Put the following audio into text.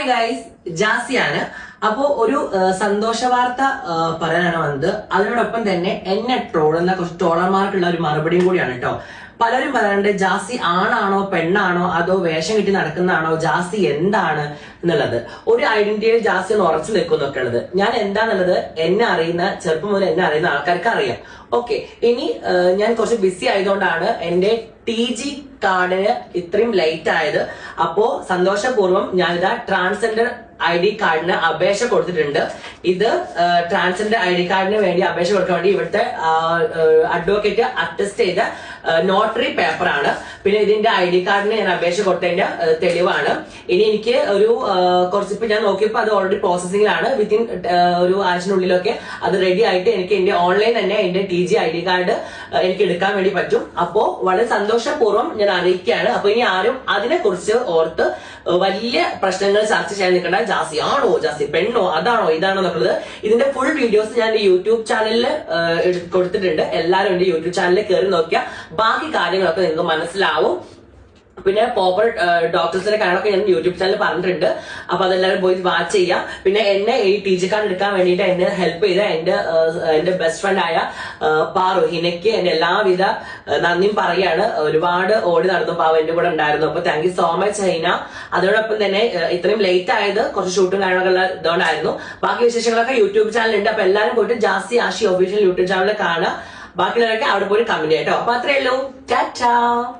Hi guys ജാസിയാണ് അപ്പോ ഒരു സന്തോഷ വാർത്ത പറയാനാണ് വന്നത്. അതിനോടൊപ്പം തന്നെ എന്നെ എന്ന കുറച്ച് ട്രോളർമാർക്കുള്ള ഒരു മറുപടിയും കൂടിയാണ് കേട്ടോ. പലരും പറയാറുണ്ട് ജാസി ആണാണോ പെണ്ണാണോ അതോ വേഷം കിട്ടി നടക്കുന്നതാണോ ജാസി എന്താണ് എന്നുള്ളത്. ഒരു ഐഡന്റിറ്റിയിൽ ജാസി ഒന്ന് ഉറച്ചു നിൽക്കുന്നൊക്കെ ഉള്ളത്. ഞാൻ എന്താന്നുള്ളത് എന്നെ അറിയുന്ന ചെറുപ്പം മുതൽ എന്നെ അറിയുന്ന ആൾക്കാർക്ക് അറിയാം. ഓക്കെ ഇനി ഞാൻ കുറച്ച് ബിസി ആയതുകൊണ്ടാണ് എന്റെ ടി ജി കാർഡിന് ഇത്രയും ലൈറ്റ് ആയത്. അപ്പോ സന്തോഷപൂർവം ഞാനിതാ ട്രാൻസ്ജെൻഡർ ഐ ഡി കാർഡിന് അപേക്ഷ കൊടുത്തിട്ടുണ്ട്. ഇത് ട്രാൻസ്ജെൻഡർ ഐ ഡി കാർഡിന് വേണ്ടി അപേക്ഷ കൊടുക്കാൻ വേണ്ടി ഇവിടുത്തെ അഡ്വക്കേറ്റ് അറ്റസ്റ്റ് ചെയ്ത നോട്ടറി പേപ്പറാണ് പിന്നെ ഇതിന്റെ ഐ ഡി കാർഡിന് ഞാൻ അപേക്ഷ കൊടുത്തതിന്റെ തെളിവാണ്. ഇനി എനിക്ക് ഒരു കുറച്ച് ഇപ്പൊ ഞാൻ നോക്കിയപ്പോൾ അത് ഓൾറെഡി പ്രോസസ്സിംഗിലാണ് വിത്തിൻ ഒരു ആഴ്ചനുള്ളിലൊക്കെ അത് റെഡി ആയിട്ട് എനിക്ക് എന്റെ ഓൺലൈൻ തന്നെ എന്റെ T G I D card എനിക്ക് എടുക്കാൻ വേണ്ടി പറ്റും. അപ്പോ വളരെ സന്തോഷപൂർവം ഞാൻ അറിയിക്കുകയാണ്. അപ്പൊ ഇനി ആരും അതിനെ കുറിച്ച് ഓർത്ത് വലിയ പ്രശ്നങ്ങൾ ചർച്ച ചെയ്യാൻ നിൽക്കേണ്ട. ജാസി ആണോ ജാസി പെണ്ണോ അതാണോ ഇതാണോ എന്നുള്ളത് ഇതിന്റെ ഫുൾ വീഡിയോസ് ഞാൻ യൂട്യൂബ് ചാനലിൽ കൊടുത്തിട്ടുണ്ട്. എല്ലാവരും എന്റെ യൂട്യൂബ് ചാനലിൽ കയറി നോക്കിയാൽ ബാക്കി കാര്യങ്ങളൊക്കെ നിങ്ങൾക്ക് മനസ്സിലാവും. പിന്നെ പോപ്പർ ഡോക്ടേഴ്സിന്റെ കാര്യങ്ങളൊക്കെ ഞാൻ യൂട്യൂബ് ചാനൽ പറഞ്ഞിട്ടുണ്ട്. അപ്പൊ അതെല്ലാവരും പോയി വാച്ച് ചെയ്യാം പിന്നെ എന്നെ ഈ ടി ജി കാർഡ് എടുക്കാൻ വേണ്ടിയിട്ട് എന്നെ ഹെൽപ്പ് ചെയ്ത എന്റെ എന്റെ ബെസ്റ്റ് ഫ്രണ്ട് ആയ പാറു. ഹിനയ്ക്ക് എന്റെ എല്ലാവിധ നന്ദിയും പറയാണ്. ഒരുപാട് ഓടി നടന്നു പാവ എന്റെ കൂടെ ഉണ്ടായിരുന്നു. അപ്പൊ താങ്ക് യു സോ മച്ച് ഹൈന. അതോടൊപ്പം തന്നെ ഇത്രയും ലേറ്റ് ആയത് കുറച്ച് ഷൂട്ടും കാര്യങ്ങളൊക്കെ ഉള്ള ഇതുകൊണ്ടായിരുന്നു. ബാക്കി വിശേഷങ്ങളൊക്കെ യൂട്യൂബ് ചാനലുണ്ട് അപ്പൊ എല്ലാവരും പോയിട്ട് Jasthi Ashi official YouTube channel കാണാം ബാക്കിയുള്ളവരൊക്കെ അവിടെ പോയി കമന്റ് ചെയ്യാം കേട്ടോ. അപ്പൊ അത്രയേ ഉള്ളൂ. ടാറ്റാ.